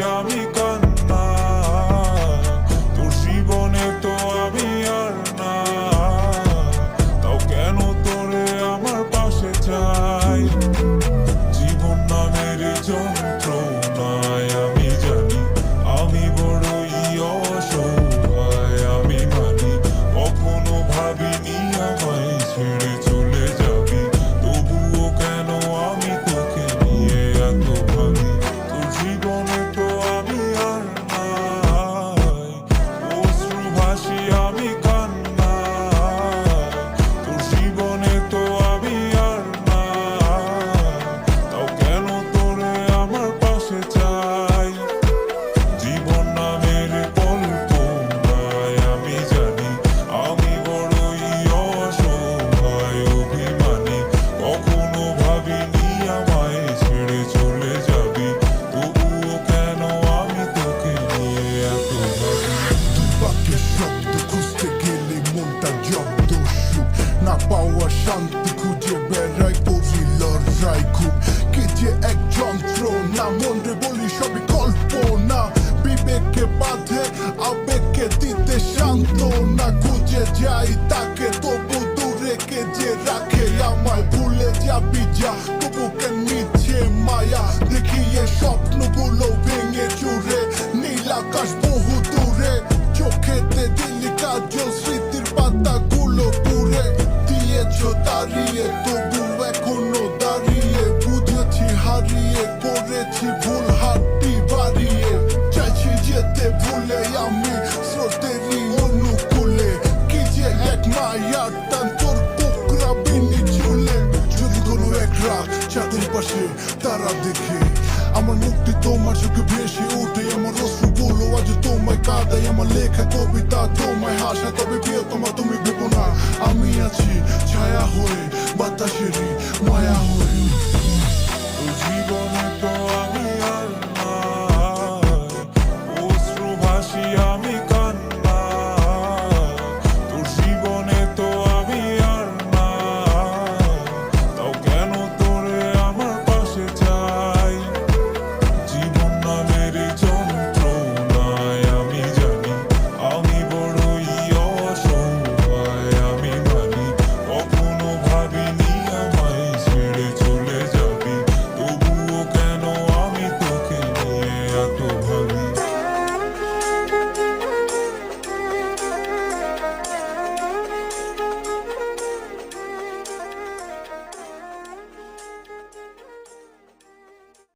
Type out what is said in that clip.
a me. দিয়ে বেড়াই করি লড়াই খুব কি যে এক যন্ত্রণা মনরে বলি সবই কল্পনা বিবেককে বাঁধে আবেগকে দিতে শান্ত না খুঁজে যাই তাকে তবু দূরে কে যে রাখে আমায় ভুলে যাবি যা তবুকে নিচ্ছে মায়া দেখিয়ে স্বপ্নগুলো ভেঙে চুরে নীল আকাশ বহু দূরে চোখেতে দিলিকা জল স্মৃতির পাতা দাঁড়িয়ে তবু এখনও দাঁড়িয়ে, বুঝেছি, হারিয়ে, করেছি ভুল হাতটি বাড়িয়ে। চাইছি যেতে ভুলে আমি স্রোতেরই অনুকূলে। কি যে এক মায়ার টান, তোর পোকরা বিনি চুলে যদি কোনো এক রাত পাশে তারা দেখে, আমার মুক্তি তোমার চোখে ভেসে ওঠে। আমার অশ্রুগুলো আজ তোমায় কাঁদাই আমার লেখা কবিতা তোমায় হাসে তবে প্রিয়, তোমার তুমি ভেবো না Ayahue, Batashiri.